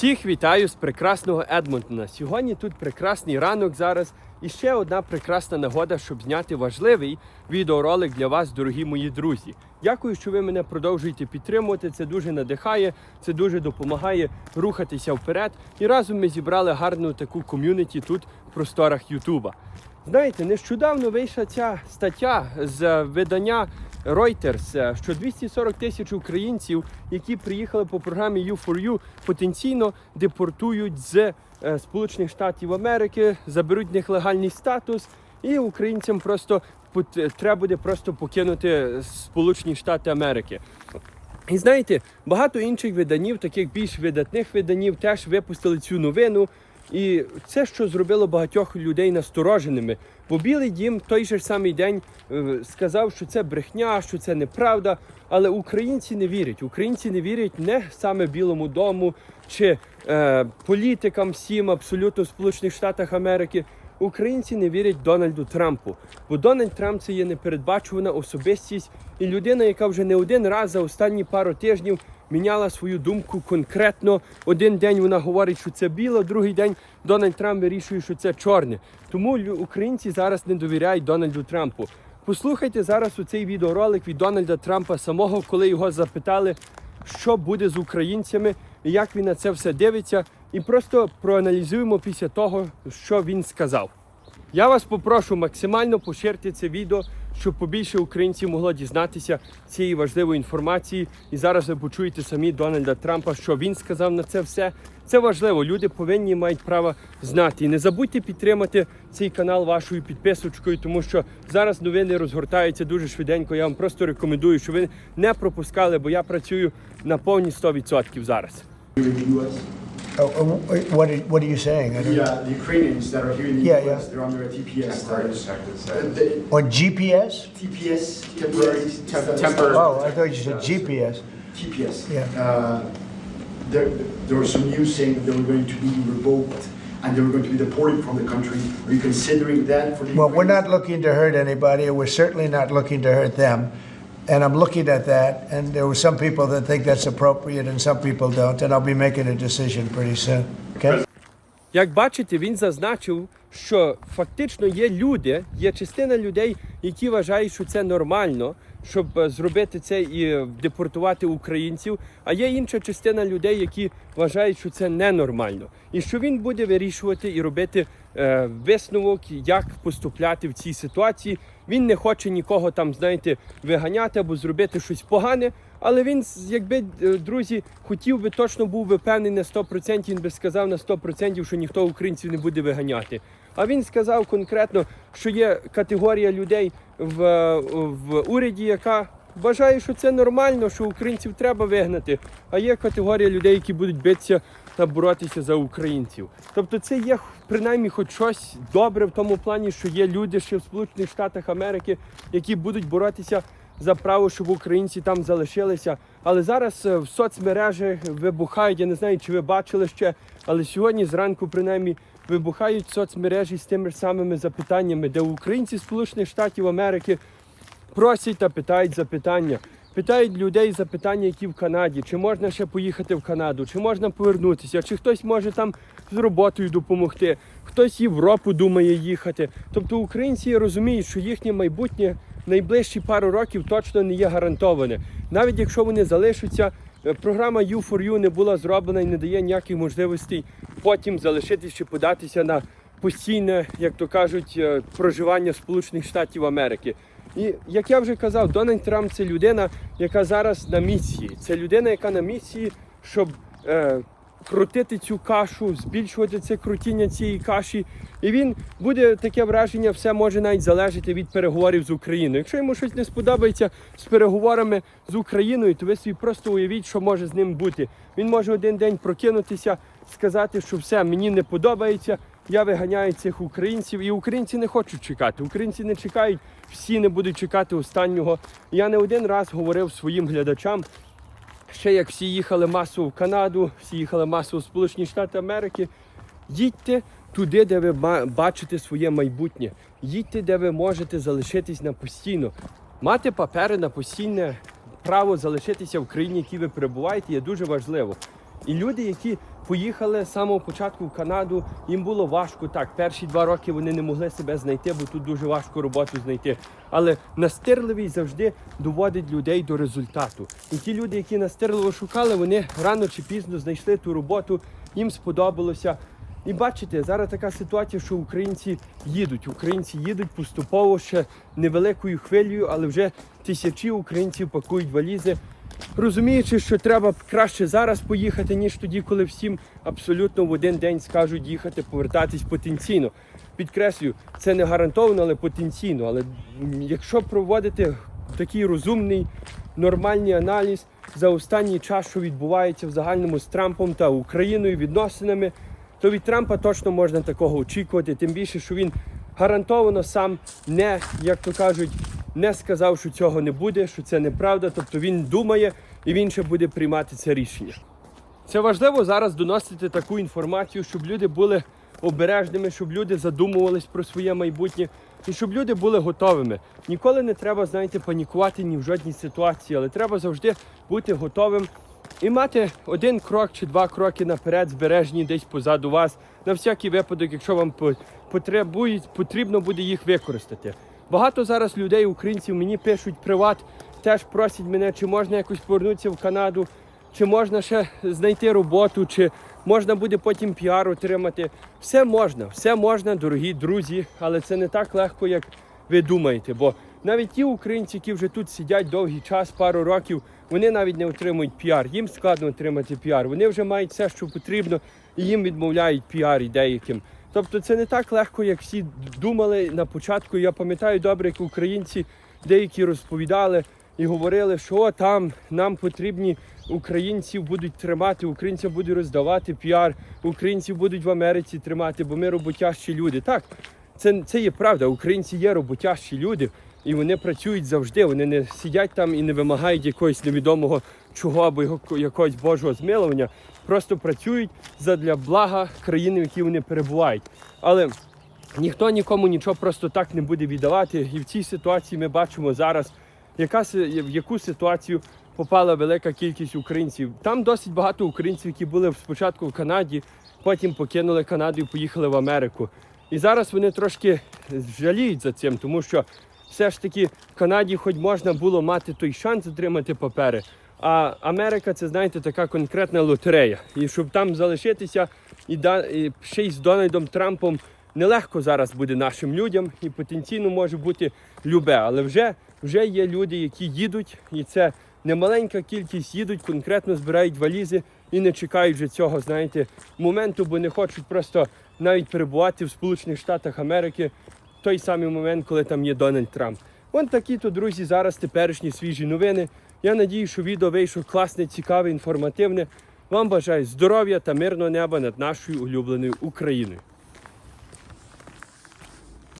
Всіх вітаю з прекрасного Едмонтона. Сьогодні тут прекрасний ранок зараз і ще одна прекрасна нагода, щоб зняти важливий відеоролик для вас, дорогі мої друзі. Дякую, що ви мене продовжуєте підтримувати. Це дуже надихає, це дуже допомагає рухатися вперед. І разом ми зібрали гарну таку ком'юніті тут в просторах Ютуба. Знаєте, нещодавно вийшла ця стаття з видання Reuters, е, що 240 тисяч українців, які приїхали по програмі U4U, потенційно депортують з е, Сполучених Штатів Америки, заберуть в них легальний статус, і українцям просто пот- треба буде просто покинути Сполучені Штати Америки. І знаєте, багато інших виданів, таких більш видатних виданів, теж випустили цю новину. І це, що зробило багатьох людей настороженими. Бо Білий дім той же самий день е, сказав, що це брехня, що це неправда. Але українці не вірять. Українці не вірять не саме Білому дому чи е, політикам всім абсолютно в Сполучених Штатах Америки. Українці не вірять Дональду Трампу, бо Дональд Трамп це є непередбачувана особистість і людина, яка вже не один раз за останні пару тижнів міняла свою думку конкретно. Один день вона говорить, що це біле, другий день Дональд Трамп вирішує, що це чорне. Тому українці зараз не довіряють Дональду Трампу. Послухайте зараз у цей відеоролик від Дональда Трампа самого, коли його запитали, що буде з українцями і як він на це все дивиться, і просто проаналізуємо після того, що він сказав. Я вас попрошу максимально поширити це відео, щоб побільше українців могло дізнатися цієї важливої інформації. І зараз ви почуєте самі Дональда Трампа, що він сказав на це все. Це важливо. Люди повинні мають право знати. І не забудьте підтримати цей канал вашою підписочкою, тому що зараз новини розгортаються дуже швиденько. Я вам просто рекомендую, щоб ви не пропускали, бо я працюю на повні 100% зараз. Here in the U.S. Oh, oh, what are, what are you saying? I don't The, uh, the Ukrainians that are here in the Yeah, U.S. yeah. They're under a TPS status. Uh, know. the- On GPS? TPS, temporary Temp- status. temporary. Oh, I thought you said GPS. TPS. Yeah. Uh, there, there was some news saying that they were going to be revoked and they were going to be deported from the country. Are you considering that for the? Well, we're not looking to hurt anybody, and we're certainly not looking to hurt them. And I'm looking at that, and there were some people that think that's appropriate and some people don't, and I'll be making a decision pretty soon. Okay? Як бачите, він зазначив, що фактично є люди, є частина людей, які вважають, що це нормально, щоб е, зробити це і е, депортувати українців. А є інша частина людей, які вважають, що це ненормально, і що він буде вирішувати і робити висновок, як поступляти в цій ситуації. Він не хоче нікого там, знаєте, виганяти або зробити щось погане. Але він, якби е, друзі, хотів би точно був би певний на 100%, він би сказав на 100%, що ніхто українців не буде виганяти. А він сказав конкретно, що є категорія людей в, е, в уряді, яка вважає, що це нормально, що українців треба вигнати. А є категорія людей, які будуть битися та боротися за українців. Тобто, це є принаймні хоч щось добре в тому плані, що є люди ще в Сполучених Штатах Америки, які будуть боротися за право, щоб українці там залишилися. Але зараз е, в соцмережах вибухають. Я не знаю, чи ви бачили ще, але сьогодні зранку, принаймні, вибухають соцмережі з тими ж самими запитаннями, де українці Сполучених Штатів Америки просять та питають запитання. Питають людей запитання, які в Канаді, чи можна ще поїхати в Канаду, чи можна повернутися, чи хтось може там з роботою допомогти, хтось Європу думає їхати. Тобто українці розуміють, що їхнє майбутнє найближчі пару років точно не є гарантоване. Навіть якщо вони залишаться, е, програма U4U не була зроблена і не дає ніяких можливостей потім залишитися чи податися на постійне, як то кажуть, е, проживання Сполучених Штатів Америки. І як я вже казав, Дональд Трамп це людина, яка зараз на місії. Це людина, яка на місії, щоб е, крутити цю кашу, збільшувати це крутіння цієї каші. І він буде таке враження, все може навіть залежати від переговорів з Україною. Якщо йому щось не сподобається з переговорами з Україною, то ви собі просто уявіть, що може з ним бути. Він може один день прокинутися, сказати, що все мені не подобається. Я виганяю цих українців, і українці не хочуть чекати. Українці не чекають, всі не будуть чекати останнього. Я не один раз говорив своїм глядачам, ще як всі їхали масово в Канаду, всі їхали масово в Сполучені Штати Америки. Їдьте туди, де ви бачите своє майбутнє. Їдьте, де ви можете залишитись на постійно. Мати папери на постійне право залишитися в країні, в якій ви перебуваєте, є дуже важливо. І люди, які поїхали з самого початку в Канаду, їм було важко. Так, перші два роки вони не могли себе знайти, бо тут дуже важко роботу знайти. Але настирливість завжди доводить людей до результату. І ті люди, які настирливо шукали, вони рано чи пізно знайшли ту роботу, їм сподобалося. І бачите, зараз така ситуація, що українці їдуть. Українці їдуть поступово ще невеликою хвилею, але вже тисячі українців пакують валізи, розуміючи, що треба краще зараз поїхати, ніж тоді, коли всім абсолютно в один день скажуть їхати, повертатись потенційно. Підкреслюю, це не гарантовано, але потенційно. Але якщо проводити такий розумний, нормальний аналіз за останній час, що відбувається в загальному з Трампом та Україною відносинами, то від Трампа точно можна такого очікувати. Тим більше, що він гарантовано сам не, як то кажуть, не сказав, що цього не буде, що це неправда. Тобто він думає і він ще буде приймати це рішення. Це важливо зараз доносити таку інформацію, щоб люди були обережними, щоб люди задумувались про своє майбутнє і щоб люди були готовими. Ніколи не треба, знаєте, панікувати ні в жодній ситуації, але треба завжди бути готовим і мати один крок чи два кроки наперед, збережені десь позаду вас, на всякий випадок, якщо вам по- потребують, потрібно буде їх використати. Багато зараз людей, українців, мені пишуть приват, теж просять мене, чи можна якось повернутися в Канаду, чи можна ще знайти роботу, чи можна буде потім піар отримати. Все можна, все можна, дорогі друзі, але це не так легко, як ви думаєте. Бо навіть ті українці, які вже тут сидять довгий час, пару років, вони навіть не отримують піар. Їм складно отримати піар. Вони вже мають все, що потрібно, і їм відмовляють піар і деяким. Тобто це не так легко, як всі думали на початку. Я пам'ятаю добре, як українці деякі розповідали і говорили, що «О, там нам потрібні українців будуть тримати, українцям будуть роздавати піар, українців будуть в Америці тримати, бо ми роботящі люди. Так, це, це є правда. Українці є роботящі люди, і вони працюють завжди. Вони не сидять там і не вимагають якогось невідомого чого або якогось Божого змилування. Просто працюють задля блага країни, в якій вони перебувають. Але ніхто нікому нічого просто так не буде віддавати. І в цій ситуації ми бачимо зараз, яка в яку ситуацію попала велика кількість українців. Там досить багато українців, які були спочатку в Канаді, потім покинули Канаду і поїхали в Америку. І зараз вони трошки жаліють за цим, тому що все ж таки в Канаді хоч можна було мати той шанс отримати папери. А Америка це, знаєте, така конкретна лотерея. І щоб там залишитися і, да, і ще й з Дональдом Трампом нелегко зараз буде нашим людям, і потенційно може бути любе. Але вже, вже є люди, які їдуть, і це немаленька кількість їдуть, конкретно збирають валізи і не чекають вже цього, знаєте, моменту, бо не хочуть просто навіть перебувати в Сполучених Штатах Америки в той самий момент, коли там є Дональд Трамп. Вон такі то, друзі, зараз теперішні свіжі новини. Я надію, що відео вийшло класне, цікаве, інформативне. Вам бажаю здоров'я та мирного неба над нашою улюбленою Україною.